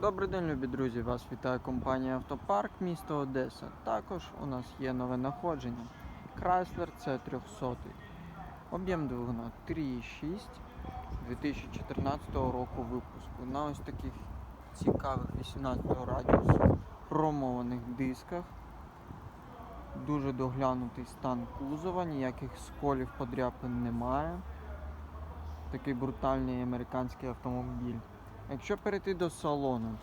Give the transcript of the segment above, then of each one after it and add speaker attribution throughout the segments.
Speaker 1: Добрий день, любі друзі! Вас вітає компанія Автопарк місто Одеса. Також у нас є нове находження. Chrysler C300. Об'єм двигуна 3,6 2014 року випуску. На ось таких цікавих 18 радіусу хромованих дисках. Дуже доглянутий стан кузова, ніяких сколів подряпин немає. Такий брутальний американський автомобіль. Якщо перейти до салону,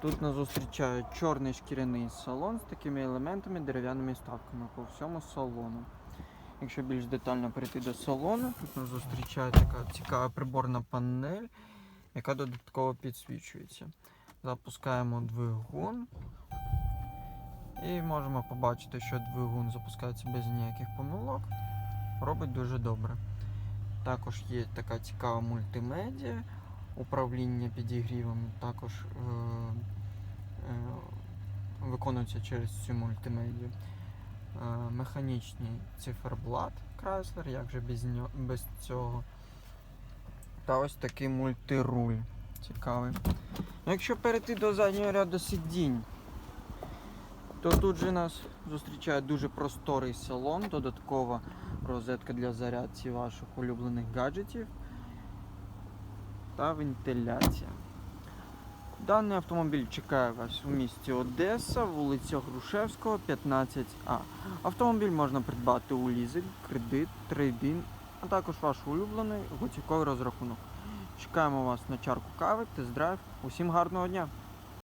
Speaker 1: тут нас зустрічає чорний шкіряний салон з такими елементами, дерев'яними ставками по всьому салону. Якщо більш детально перейти до салону, тут нас зустрічає така цікава приборна панель, яка додатково підсвічується. Запускаємо двигун. І можемо побачити, що двигун запускається без ніяких помилок. Робить дуже добре. Також є така цікава мультимедіа управління підігрівом також е, е, виконується через цю мультимедію. Е, механічний циферблат Chrysler, як же без, ньо, без цього. Та ось такий мультируль. Цікавий. Ну, якщо перейти до заднього ряду сидінь, то тут же нас зустрічає дуже просторий салон, додаткова розетка для зарядки ваших улюблених гаджетів та вентиляція. Даний автомобіль чекає вас у місті Одеса, вулиця Грушевського, 15А. Автомобіль можна придбати у лізинг, кредит, трейдин, а також ваш улюблений готівковий розрахунок. Чекаємо вас на чарку кави, тест-драйв. Усім гарного дня!